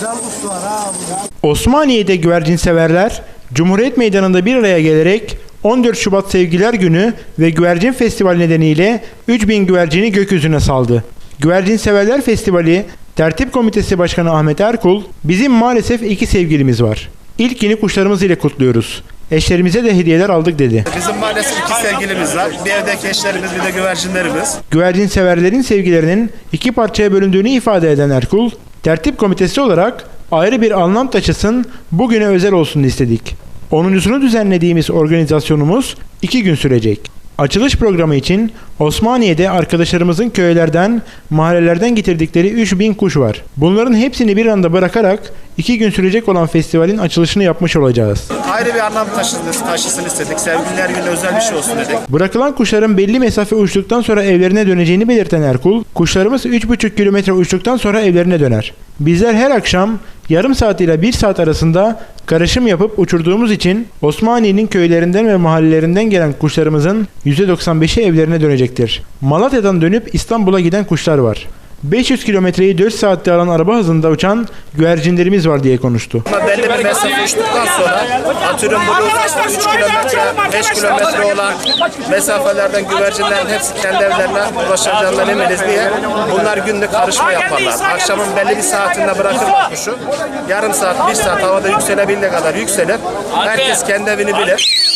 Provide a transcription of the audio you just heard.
Güzel kuş var ha. Osmaniye'de güvercin severler Cumhuriyet Meydanı'nda bir araya gelerek 14 Şubat Sevgiler Günü ve Güvercin Festivali nedeniyle 3000 güvercini gökyüzüne saldı. Güvercin Severler Festivali Tertip Komitesi Başkanı Ahmet Erkul, bizim maalesef iki sevgilimiz var. İlkini kuşlarımız ile kutluyoruz. Eşlerimize de hediyeler aldık dedi. Bizim maalesef iki sevgilimiz var. Bir evdeki eşlerimiz bir de güvercinlerimiz. Güvercin severlerin sevgilerinin iki parçaya bölündüğünü ifade eden Erkul, tertip komitesi olarak ayrı bir anlam taşısın, bugüne özel olsun istedik. 10.sunu düzenlediğimiz organizasyonumuz iki gün sürecek. Açılış programı için Osmaniye'de arkadaşlarımızın köylerden, mahallelerden getirdikleri 3000 kuş var. Bunların hepsini bir anda bırakarak iki gün sürecek olan festivalin açılışını yapmış olacağız. Ayrı bir anlam taşısın, taşısın istedik. Sevgililer günü özel bir şey olsun dedik. Bırakılan kuşların belli mesafe uçtuktan sonra evlerine döneceğini belirten Erkul, kuşlarımız 3,5 kilometre uçtuktan sonra evlerine döner. Bizler her akşam yarım saat ile 1 saat arasında karışım yapıp uçurduğumuz için Osmaniye'nin köylerinden ve mahallelerinden gelen kuşlarımızın %95'i evlerine dönecektir. Malatya'dan dönüp İstanbul'a giden kuşlar var. 500 kilometreyi 4 saatte alan araba hızında uçan güvercinlerimiz var diye konuştu. Ama belli bir mesafe uçtuktan sonra atıyorum bunu 3 kilometre, 5 kilometre olan mesafelerden güvercinlerin hepsi kendi evlerine ulaşacağından eminiz diye bunlar günlük karışma yaparlar. Akşamın belli bir saatinde bırakırlar kuşu. Yarım saat, bir saat havada yükselebildiği kadar yükselir. Herkes kendi evini bilir.